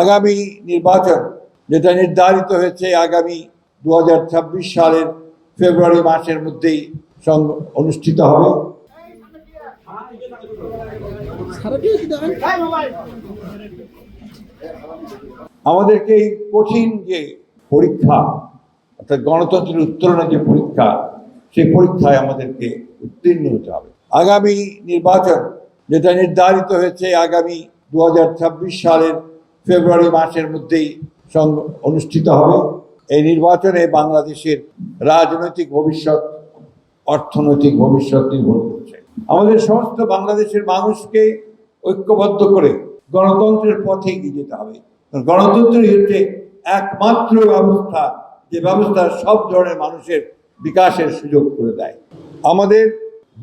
আগামী নির্বাচন যেটা নির্ধারিত হয়েছে আগামী দু হাজার ছাব্বিশ সালের ফেব্রুয়ারি মাসের মধ্যেই অনুষ্ঠিত হবে। আমাদেরকে এই কঠিন যে পরীক্ষা, অর্থাৎ গণতন্ত্রের উত্তরণের যে পরীক্ষা, সেই পরীক্ষায় আমাদেরকে উত্তীর্ণ হতে হবে। আগামী নির্বাচন যেটা নির্ধারিত হয়েছে আগামী দু হাজার ছাব্বিশ সালের ফেব্রুয়ারি মাসের মধ্যেই অনুষ্ঠিত হবে। এই নির্বাচনে বাংলাদেশের রাজনৈতিক ভবিষ্যৎ, অর্থনৈতিক ভবিষ্যৎ নির্ভর করছে। আমাদের সমস্ত বাংলাদেশের মানুষকে ঐক্যবদ্ধ করে গণতন্ত্রের পথে এগিয়ে যেতে হবে। গণতন্ত্রই হচ্ছে একমাত্র ব্যবস্থা, যে ব্যবস্থা সব ধরনের মানুষের বিকাশের সুযোগ করে দেয়। আমাদের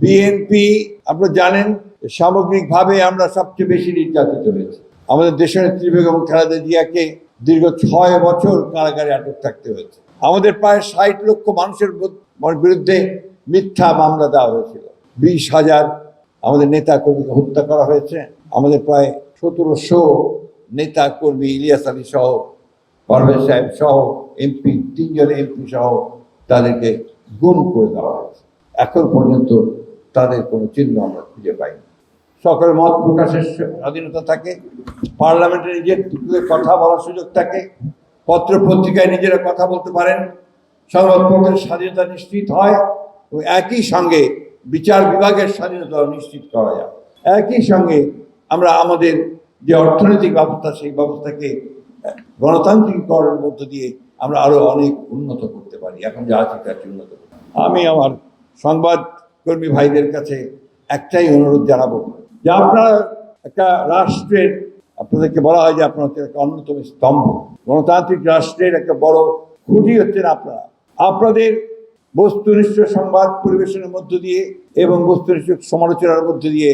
বিএনপি, আপনারা জানেন, সামগ্রিকভাবে আমরা সবচেয়ে বেশি নির্যাতিত হয়েছি। আমাদের দেশনেত্রী বেগম খালেদা জিয়াকে দীর্ঘ ছয় বছর কারাগারে আটক থাকতে হয়েছে। আমাদের প্রায় ষাট লক্ষ মানুষের বিরুদ্ধে মিথ্যা মামলা দেওয়া হয়েছিল। বিশ হাজার আমাদের নেতা কর্মীকে হত্যা করা হয়েছে। আমাদের প্রায় সতেরোশো নেতা কর্মী ইলিয়াস আলী সহ, পারভেজ সাহেব সহ, এমপি, তিনজন এমপি সহ তাদেরকে গুম করে দেওয়া হয়েছে। এখন পর্যন্ত তাদের কোনো চিহ্ন আমরা খুঁজে পাইনি। সকলের মত প্রকাশের স্বাধীনতা থাকে পার্লামেন্টে নিজের কথা বলার সুযোগ থাকে, পত্র পত্রিকায় নিজেরা কথা বলতে পারেন, সংবাদপত্রের স্বাধীনতা নিশ্চিত হয়, ও একই সঙ্গে বিচার বিভাগের স্বাধীনতা নিশ্চিত করা যায়। একই সঙ্গে আমরা আমাদের যে অর্থনৈতিক ব্যবস্থা, সেই ব্যবস্থাকে গণতান্ত্রিকরণের মধ্য দিয়ে আমরা আরও অনেক উন্নত করতে পারি। এখন যা আছে তার উন্নত আমি আমার সংবাদকর্মী ভাইদের কাছে একটাই অনুরোধ জানাব। যে আপনারা একটা রাষ্ট্রের, আপনাদেরকে বলা হয় যে আপনার একটা অন্যতম স্তম্ভ। গণতান্ত্রিক রাষ্ট্রের একটা বড় খুঁটি হচ্ছেন আপনারা। আপনাদের বস্তুনিষ্ঠ সংবাদ পরিবেশনের মধ্য দিয়ে এবং বস্তুনিষ্ঠ সমালোচনার মধ্য দিয়ে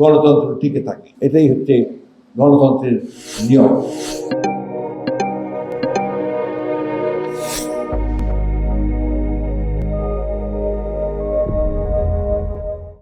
গণতন্ত্র টিকে থাকে। এটাই হচ্ছে গণতন্ত্রের নিয়ম।